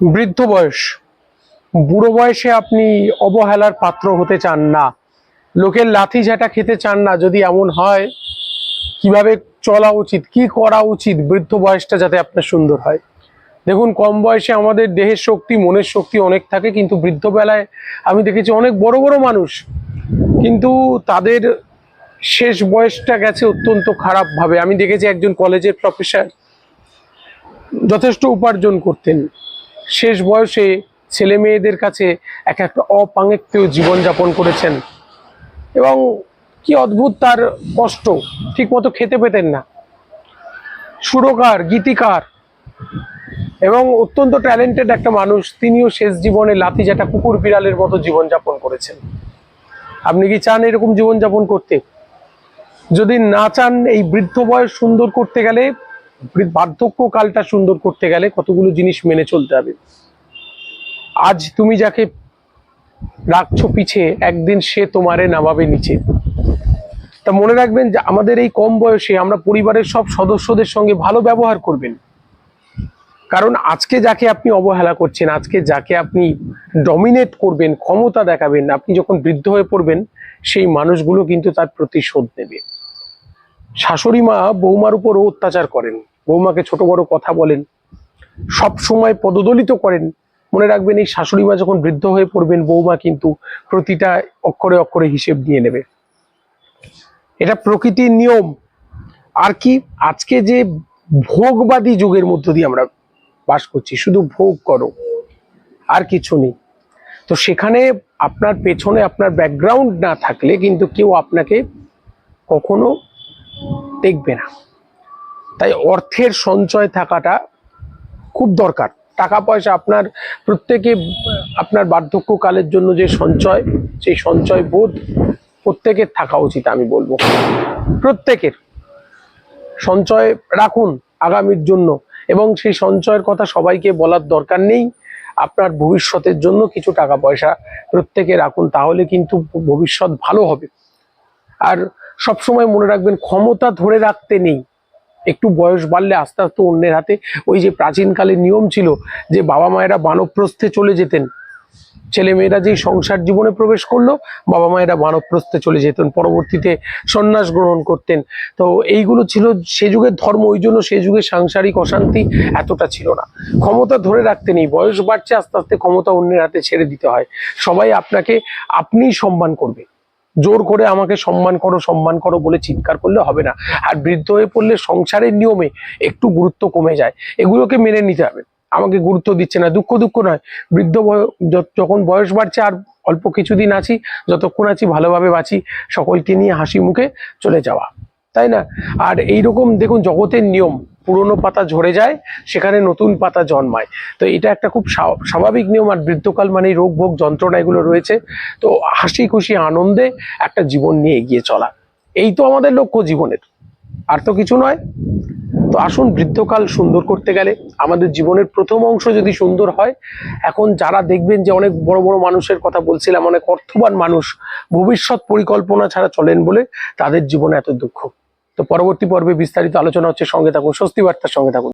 বৃদ্ধ বয়স। বুড়ো বয়সে আপনি অবহেলার পাত্র হতে চান না। লোকের লাথি ঝাঁটা খেতে চান না। যদি এমন হয়, কীভাবে চলা উচিত, কি করা উচিত বৃদ্ধ বয়সটা যাতে আপনার সুন্দর হয়? দেখুন, কম বয়সে আমাদের দেহের শক্তি, মনের শক্তি অনেক থাকে, কিন্তু বৃদ্ধ বেলায় আমি দেখেছি অনেক বড় বড় মানুষ। কিন্তু তাদের শেষ বয়সটা গেছে অত্যন্ত খারাপভাবে। আমি দেখেছি একজন কলেজের প্রফেসর যথেষ্ট উপার্জন করতেন। শেষ বয়সে ছেলে মেয়েদের কাছে এক একটা অপাঙ্গেক্তেও জীবনযাপন করেছেন। এবং কি অদ্ভুত তার কষ্ট ঠিক মতো খেতে পেতেন না। সুরকার, গীতিকার এবং অত্যন্ত ট্যালেন্টেড একটা মানুষ, তিনিও শেষ জীবনে লাতি জাটা কুকুর বিড়ালের মতো জীবনযাপন করেছেন। আপনি কি চান এরকম জীবনযাপন করতে? যদি না চান, এই বৃদ্ধ বয়স সুন্দর করতে গেলে বার্ধক্য কালটা সুন্দর করতে গেলে কতগুলো জিনিস মেনে চলতে হবে। আজ তুমি যাকে রাখছো পিছে, একদিন সে তোমারে নামাবে নিচে। তা মনে রাখবেন যে আমাদের এই কম বয়সে আমরা পরিবারের সব সদস্যদের সঙ্গে ভালো ব্যবহার করবেন। কারণ আজকে যাকে আপনি অবহেলা করছেন, আজকে যাকে আপনি ডমিনেট করবেন, ক্ষমতা দেখাবেন, আপনি যখন বৃদ্ধ হয়ে পড়বেন, সেই মানুষগুলো কিন্তু তার প্রতিশোধ নেবে। শাশুড়ি মা বৌমার উপরও অত্যাচার করেন। বৌমাকে ছোট বড় কথা বলেন, সব সময় পদদলিত করেন। মনে রাখবেন এই শাশুড়ি মা যখন বৃদ্ধ হয়ে পড়বেন, বৌমা কিন্তু প্রতিটা অক্ষরে অক্ষরে হিসেব দিয়ে নেবে। এটা প্রকৃতির নিয়ম। আর কি, আজকে যে ভোগবাদী যুগের মধ্য দিয়ে আমরা বাস করছি, শুধু ভোগ করো, আর কিছু নেই। তো সেখানে আপনার পেছনে আপনার ব্যাকগ্রাউন্ড না থাকলে কিন্তু কেউ আপনাকে কখনো দেখবে না। তাই অর্থের সঞ্চয় থাকাটা খুব দরকার। টাকা পয়সা আপনার প্রত্যেকে, আপনার বার্ধক্যকালের জন্য যে সঞ্চয়, সেই সঞ্চয় বোধ প্রত্যেকের থাকা উচিত আমি বলব। প্রত্যেকের সঞ্চয় রাখুন আগামীর জন্য এবং সেই সঞ্চয়ের কথা সবাইকে বলার দরকার নেই। আপনার ভবিষ্যতের জন্য কিছু টাকা পয়সা প্রত্যেকে রাখুন, তাহলে কিন্তু ভবিষ্যৎ ভালো হবে। আর সবসময় মনে রাখবেন, ক্ষমতা ধরে রাখতে নেই। একটু বয়স বাড়লে আস্তে আস্তে অন্যের হাতে ওই যে প্রাচীনকালে নিয়ম ছিল যে বাবা মায়েরা বানপ্রস্থে চলে যেতেন। ছেলে মেয়েরা যেই সংসার জীবনে প্রবেশ করল, বাবা মায়েরা বানপ্রস্থে চলে যেতেন, পরবর্তীতে সন্ন্যাস গ্রহণ করতেন। তো এইগুলো ছিল সে যুগের ধর্ম, ওই জন্য সে যুগে সাংসারিক অশান্তি এতটা ছিল না। ক্ষমতা ধরে রাখতে নেই, বয়স বাড়ছে আস্তে আস্তে ক্ষমতা অন্যের হাতে ছেড়ে দিতে হয়। সবাই আপনাকে আপনিই সম্মান করবে। জোর করে আমাকে সম্মান করো সম্মান করো বলে চিৎকার করলে হবে না। আর বৃদ্ধ হয়ে পড়লে সংসারের নিয়মে একটু গুরুত্ব কমে যায়। এগুলোকে মেনে নিতে হবে। আমাকে গুরুত্ব দিচ্ছে না, দুঃখ দুঃখ নয়। বৃদ্ধ যখন বয়স বাড়ছে আর অল্প কিছুদিন আছি, যতক্ষণ আছি ভালোভাবে বাঁচি, সকলকে নিয়ে হাসি মুখে চলে যাওয়া। তাই না? আর এইরকম দেখুন, জগতের নিয়ম। পুরনো পাতা ঝরে যায়, সেখানে নতুন পাতা জন্মায়। তো এটা একটা খুব স্বা- স্বাভাবিক নিয়ম আর বৃদ্ধকাল মানে রোগ ভোগ যন্ত্রণা এগুলো রয়েছে। তো হাসি খুশি আনন্দে একটা জীবন নিয়ে এগিয়ে চলা। এই তো আমাদের লক্ষ্য জীবনের। আর তো কিছু নয়। তো আসুন বৃদ্ধকাল সুন্দর করতে গেলে। আমাদের জীবনের প্রথম অংশ যদি সুন্দর হয়, এখন যারা দেখবেন যে অনেক বড় বড় মানুষের কথা বলছিলাম, অনেক অর্থবান মানুষ, ভবিষ্যৎ পরিকল্পনা ছাড়া চলেন বলে তাদের জীবনে এত দুঃখ। তো পরবর্তী পর্বে বিস্তারিত আলোচনা হচ্ছে সঙ্গে থাকুন স্বস্তি বার্তার সঙ্গে থাকুন।